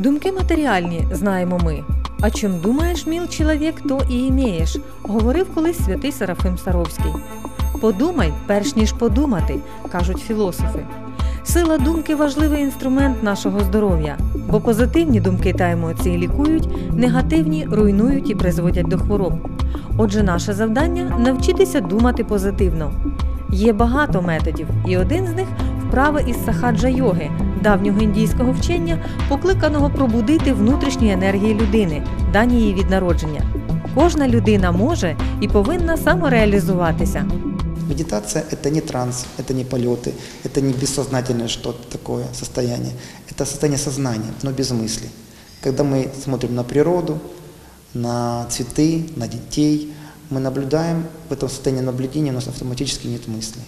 Думки матеріальні, знаємо ми. А чим думаєш, міл чоловік, то і імеєш, говорив колись святий Серафим Саровський. Подумай, перш ніж подумати, кажуть філософи. Сила думки важливий інструмент нашого здоров'я, бо позитивні думки та емоції лікують, негативні руйнують і призводять до хвороб. Отже, наше завдання навчитися думати позитивно. Є багато методів, і один з них вправи із сахаджа йоги, давнього індійського вчення, покликаного пробудити внутрішні енергії людини, дані їй від народження. Кожна людина може і повинна самореалізуватися. Медитация – это не транс, это не полеты, это не бессознательное что-то такое состояние. Это состояние сознания, но без мысли. Когда мы смотрим на природу, на цветы, на детей, мы наблюдаем, в этом состоянии наблюдения у нас автоматически нет мыслей.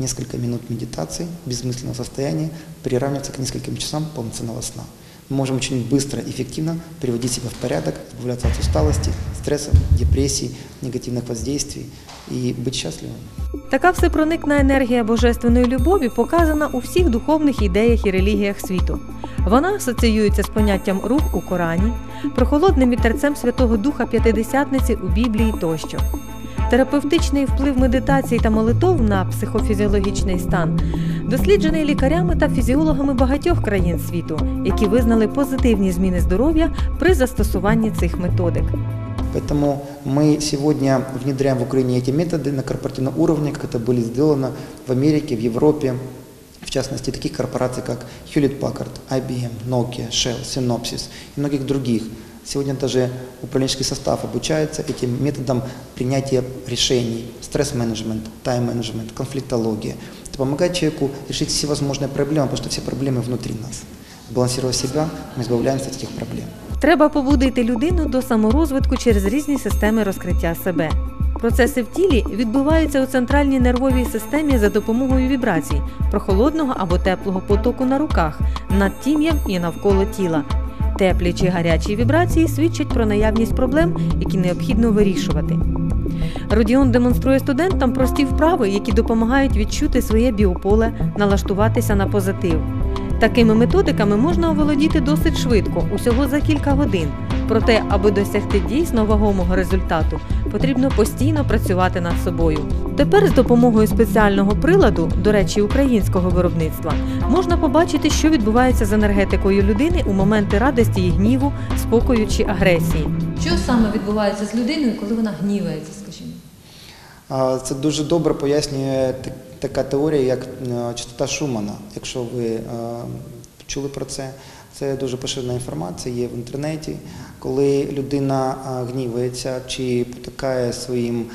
Несколько минут медитации, безмысленного состояния приравнивается к нескольким часам полноценного сна. Мы можем очень быстро и эффективно приводить себя в порядок, избавляться от усталости, стрессов, депрессий, негативных воздействий и быть счастливым. Така всепроникна енергія божественної любові показана у всіх духовних ідеях і релігіях світу. Вона асоціюється з поняттям рух у Корані, прохолодним вітерцем Святого Духа П'ятидесятниці у Біблії тощо. Терапевтичний вплив медитації та молитов на психофізіологічний стан досліджений лікарями та фізіологами багатьох країн світу, які визнали позитивні зміни здоров'я при застосуванні цих методик. Поэтому мы сегодня внедряем в Украине эти методы на корпоративном уровне, как это были сделано в Америке, в Европе, в частности, таких корпораций, как Hewlett Packard, IBM, Nokia, Shell, Synopsys и многих других. Сегодня даже управленческий состав обучается этим методам принятия решений, стресс-менеджмент, тайм-менеджмент, конфликтология. Это помогает человеку решить все возможные проблемы, потому что все проблемы внутри нас. Балансируя себя, мы избавляемся от этих проблем. Треба побудити людину до саморозвитку через різні системи розкриття себе. Процеси в тілі відбуваються у центральній нервовій системі за допомогою вібрацій, прохолодного або теплого потоку на руках, над тім'ям і навколо тіла. Теплі чи гарячі вібрації свідчать про наявність проблем, які необхідно вирішувати. Родіон демонструє студентам прості вправи, які допомагають відчути своє біополе, налаштуватися на позитив. Такими методиками можна оволодіти досить швидко, усього за кілька годин. Проте, аби досягти дійсно вагомого результату, потрібно постійно працювати над собою. Тепер з допомогою спеціального приладу, до речі, українського виробництва, можна побачити, що відбувається з енергетикою людини у моменти радості і гніву, спокою чи агресії. Що саме відбувається з людиною, коли вона гнівається, скажімо? Це дуже добре пояснює така теорія, як е, частота Шумана. Якщо ви е, чули про це, це дуже поширена інформація, є в інтернеті. Коли людина е, гнівається чи потакає своїм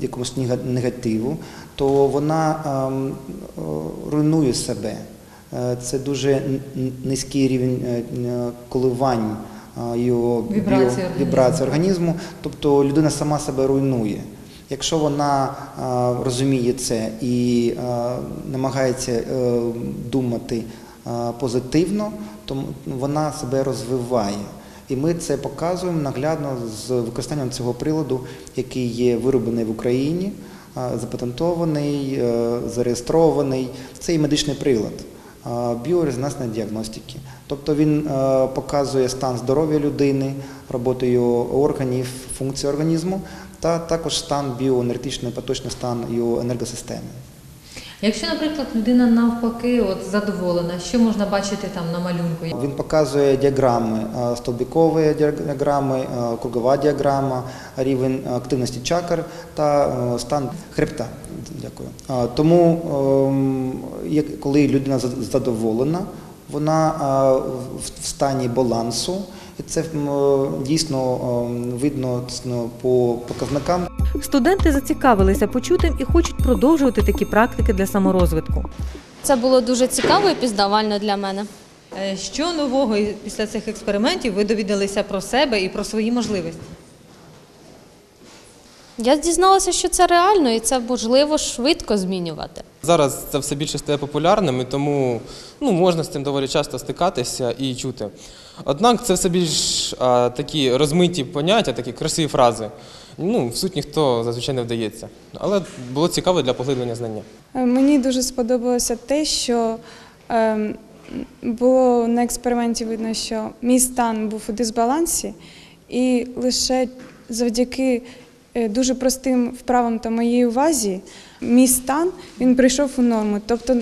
якомусь нега- негативу, то вона е, м, е, руйнує себе. Е, Це дуже низький рівень е, коливань його Вібрації організму. організму, тобто людина сама себе руйнує. Якщо вона розуміє це і намагається думати позитивно, то вона себе розвиває. І ми це показуємо наглядно з використанням цього приладу, який є вироблений в Україні, запатентований, е, зареєстрований. Це і медичний прилад біорезонансної діагностики. Тобто він е, показує стан здоров'я людини, роботу його органів, функції організму та також стан біоенергетичний, поточний стан його енергосистеми. Якщо, наприклад, людина навпаки от задоволена, що можна бачити там на малюнку? Він показує діаграми, е, стовбікові діаграми, е, кругова діаграма, рівень активності чакр та е, стан хребта. Дякую. Тому, ем, коли людина за- задоволена, вона в- стані балансу, і це дійсно ем, видно по показникам. Студенти зацікавилися почутим і хочуть продовжувати такі практики для саморозвитку. Це було дуже цікаво і пізнавально для мене. Е, Що нового після цих експериментів ви довідалися про себе і про свої можливості? Я дізналася, що це реально і це можливо швидко змінювати. Зараз це все більше стає популярним, і тому ну, можна з цим доволі часто стикатися і чути. Однак це все більш а, такі розмиті поняття, такі красиві фрази. Ну, в суть ніхто зазвичай не вдається. Але було цікаво для поглиблення знання. Е, Мені дуже сподобалося те, що ем, було на експерименті видно, що мій стан був у дисбалансі, і лише завдяки е, дуже простим вправам та моїй увазі мій стан він прийшов у норму. Тобто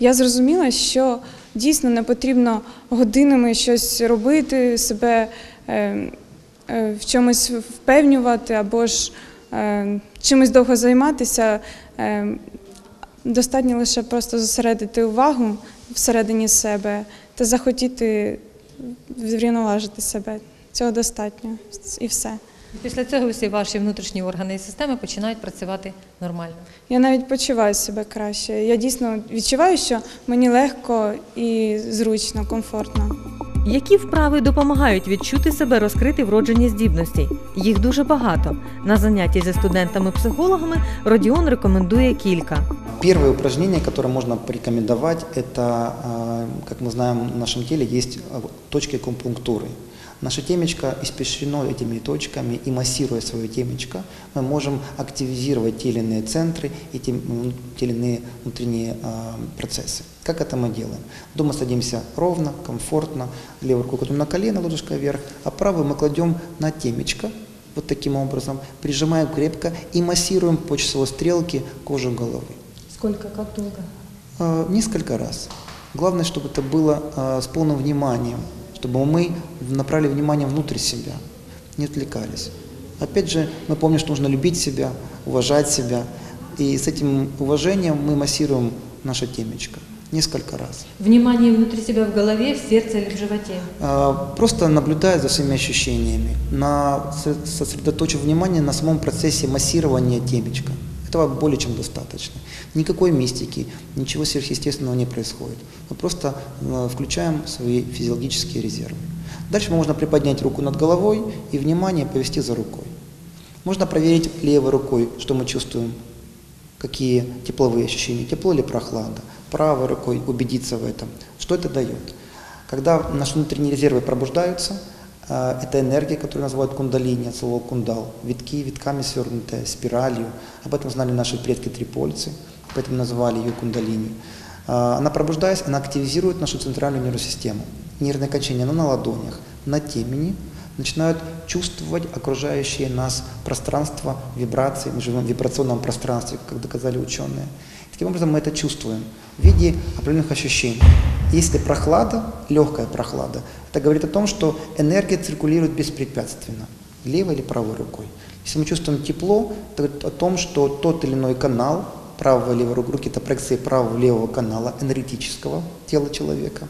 я зрозуміла, що дійсно не потрібно годинами щось робити, себе е, е, в чомусь впевнювати або ж е, чимось довго займатися. Е, Достатньо лише просто зосередити увагу всередині себе та захотіти врівноважити себе. Цього достатньо і все. Після цього всі ваші внутрішні органи і системи починають працювати нормально. Я навіть почуваю себе краще. Я дійсно відчуваю, що мені легко і зручно, комфортно. Які вправи допомагають відчути себе розкрити вроджені здібності? Їх дуже багато. На занятті зі студентами-психологами Родіон рекомендує кілька. Первое упражнение, которое можно порекомендовать, это, э, как мы знаем, в нашем теле есть э, точки акупунктуры. Наше темечко испещрено этими точками, и массируя свое темечко, мы можем активизировать те или иные центры и те, те или иные внутренние э, процессы. Как это мы делаем? Дома садимся ровно, комфортно, левую руку кладем на колено, ладошка вверх, а правую мы кладем на темечко, вот таким образом, прижимаем крепко и массируем по часовой стрелке кожу головы. Скільки, як довго? Э, Несколько раз. Главное, чтобы это было э, с полным вниманием, чтобы мы направили внимание внутрь себя, не отвлекались. Опять же, мы помним, что нужно любить себя, уважать себя, и с этим уважением мы массируем наше темечко несколько раз. Внимание внутри себя в голове, в сердце или в животе. А, Просто наблюдая за своими ощущениями, на, со- сосредоточив внимание на самом процессе массирования темечка. Этого более чем достаточно. Никакой мистики, ничего сверхъестественного не происходит. Мы просто э, включаем свои физиологические резервы. Дальше можно приподнять руку над головой и внимание повести за рукой. Можно проверить левой рукой, что мы чувствуем, какие тепловые ощущения, тепло или прохлада. Правой рукой убедиться в этом. Что это дает? Когда наши внутренние резервы пробуждаются, это энергия, которую называют кундалини, от слова кундал, витки, витками свернутая, спиралью. Об этом знали наши предки-трипольцы, поэтому называли ее кундалини. Э, Она пробуждаясь, она активизирует нашу центральную нервную систему. Нервное окончание оно на ладонях, на темени, начинают чувствовать окружающее нас пространство, вибрации. Мы живем в вибрационном пространстве, как доказали ученые. Таким образом, мы это чувствуем в виде определенных ощущений. Если прохлада, легкая прохлада, это говорит о том, что энергия циркулирует беспрепятственно, левой или правой рукой. Если мы чувствуем тепло, это говорит о том, что тот или иной канал, правого и левой руки, это проекции правого и левого канала энергетического тела человека,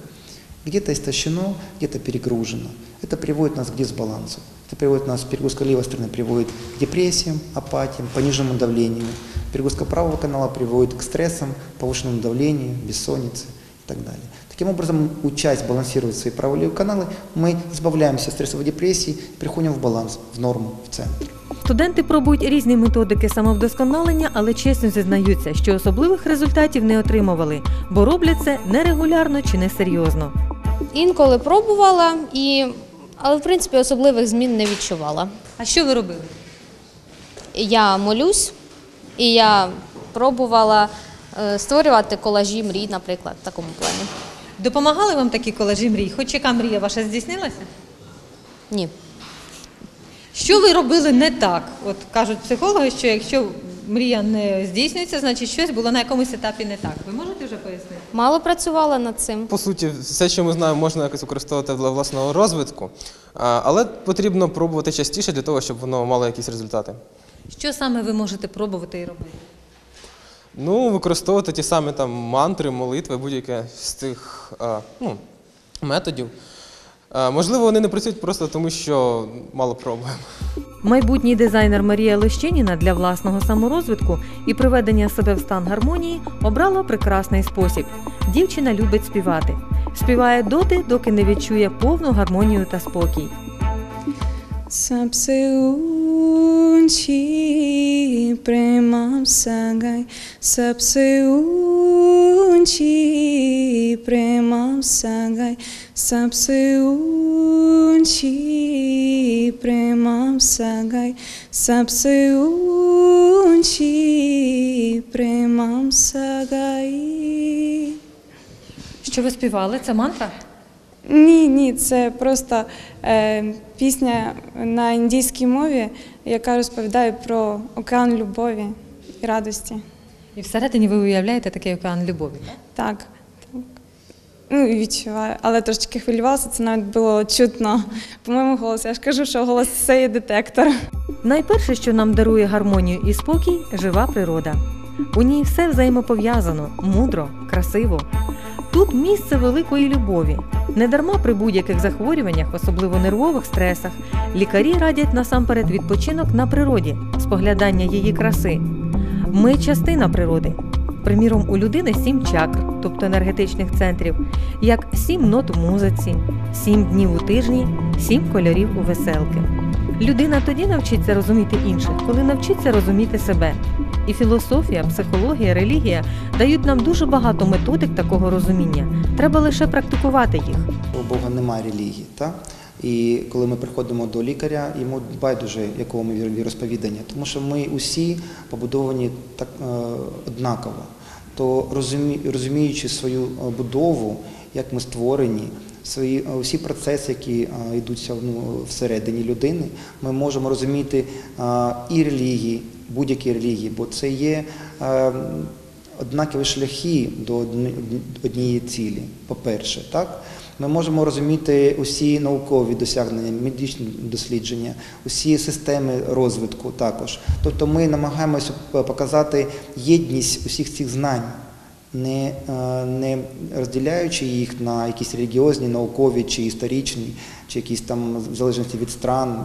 где-то истощено, где-то перегружено. Это приводит нас к дисбалансу. Это приводит нас, перегрузка левой стороны приводит к депрессиям, апатиям, пониженному давлению. Перегрузка правого канала приводит к стрессам, повышенному давлению, бессоннице и так далее. Таким образом, учась балансировать свои правые и левые каналы, мы избавляемся от стрессовой депрессии, приходим в баланс, в норму, в центр. Студенти пробують різні методики самовдосконалення, але чесно зізнаються, що особливих результатів не отримували, бо роблять це нерегулярно чи несерйозно. Інколи пробувала, і... але в принципі особливих змін не відчувала. А що ви робили? Я молюсь, і я пробувала е, створювати колажі мрій, наприклад, в такому плані. Допомагали вам такі колажі мрій? Хоч яка мрія ваша здійснилася? Ні. Що ви робили не так? От кажуть психологи, що якщо мрія не здійснюється, значить щось було на якомусь етапі не так. Ви можете вже пояснити? Мало працювала над цим. По суті, все, що ми знаємо, можна якось використовувати для власного розвитку, а, але потрібно пробувати частіше для того, щоб воно мало якісь результати. Що саме ви можете пробувати і робити? Ну, використовувати ті самі там мантри, молитви, будь-яке з тих е, ну, методів. Е, можливо, вони не працюють просто тому, що мало пробуємо. Майбутній дизайнер Марія Лещеніна для власного саморозвитку і приведення себе в стан гармонії обрала прекрасний спосіб. Дівчина любить співати. Співає доти, доки не відчує повну гармонію та спокій. Сам ऊंची प्रेमा सगाई सबसे ऊंची प्रेमा सगाई सबसे ऊंची प्रेमा सगाई सबसे ऊंची प्रेमा सगाई Що ви співали? Це мантра? Ні, ні, це просто е, пісня на індійській мові, яка розповідає про океан любові і радості. І всередині ви уявляєте такий океан любові. так? Так. так. Ну, відчуваю, але трошки хвилювалася, це навіть було чутно по моєму голосу. Я ж кажу, що голос це є детектор. Найперше, що нам дарує гармонію і спокій жива природа. У ній все взаємопов'язано, мудро, красиво. Тут місце великої любові. Недарма при будь-яких захворюваннях, особливо нервових стресах, лікарі радять насамперед відпочинок на природі, споглядання її краси. Ми частина природи. Приміром, у людини сім чакр, тобто енергетичних центрів, як сім нот у музиці, сім днів у тижні, сім кольорів у веселки. Людина тоді навчиться розуміти інших, коли навчиться розуміти себе. І філософія, психологія, релігія дають нам дуже багато методик такого розуміння. Треба лише практикувати їх. У Бога немає релігії. Так? І коли ми приходимо до лікаря, йому байдуже, якого ми віросповідання, тому що ми усі побудовані так е, однаково. То розумі, розуміючи свою е, будову, як ми створені, свої е, усі процеси, які е, йдуться ну, всередині людини, ми можемо розуміти е, і релігії, будь-які релігії, бо це є. однакові шляхи до однієї цілі, по-перше? Ми можемо розуміти усі наукові досягнення, медичні дослідження, усі системи розвитку також. Тобто ми намагаємося показати єдність усіх цих знань, не, е, не розділяючи їх на якісь релігіозні, наукові чи історичні, чи якісь там в залежності від стран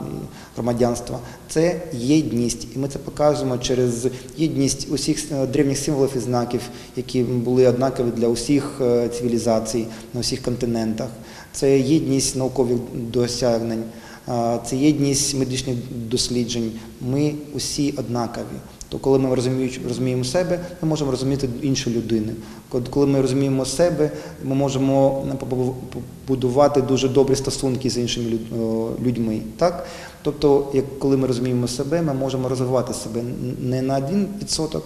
громадянства. Це єдність, і ми це показуємо через єдність усіх е, древніх символів і знаків, які були однакові для усіх е, цивілізацій на усіх континентах. Це єдність наукових досягнень. Це єдність медичних досліджень. Ми усі однакові. То коли ми розуміємо себе, ми можемо розуміти іншу людину. Коли ми розуміємо себе, ми можемо побудувати дуже добрі стосунки з іншими людьми. Так? Тобто, як коли ми розуміємо себе, ми можемо розвивати себе не на 1%,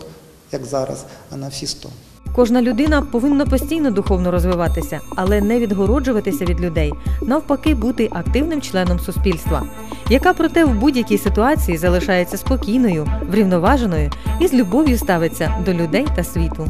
як зараз, а на всі 100%. Кожна людина повинна постійно духовно розвиватися, але не відгороджуватися від людей, навпаки, бути активним членом суспільства, яка проте в будь-якій ситуації залишається спокійною, врівноваженою і з любов'ю ставиться до людей та світу.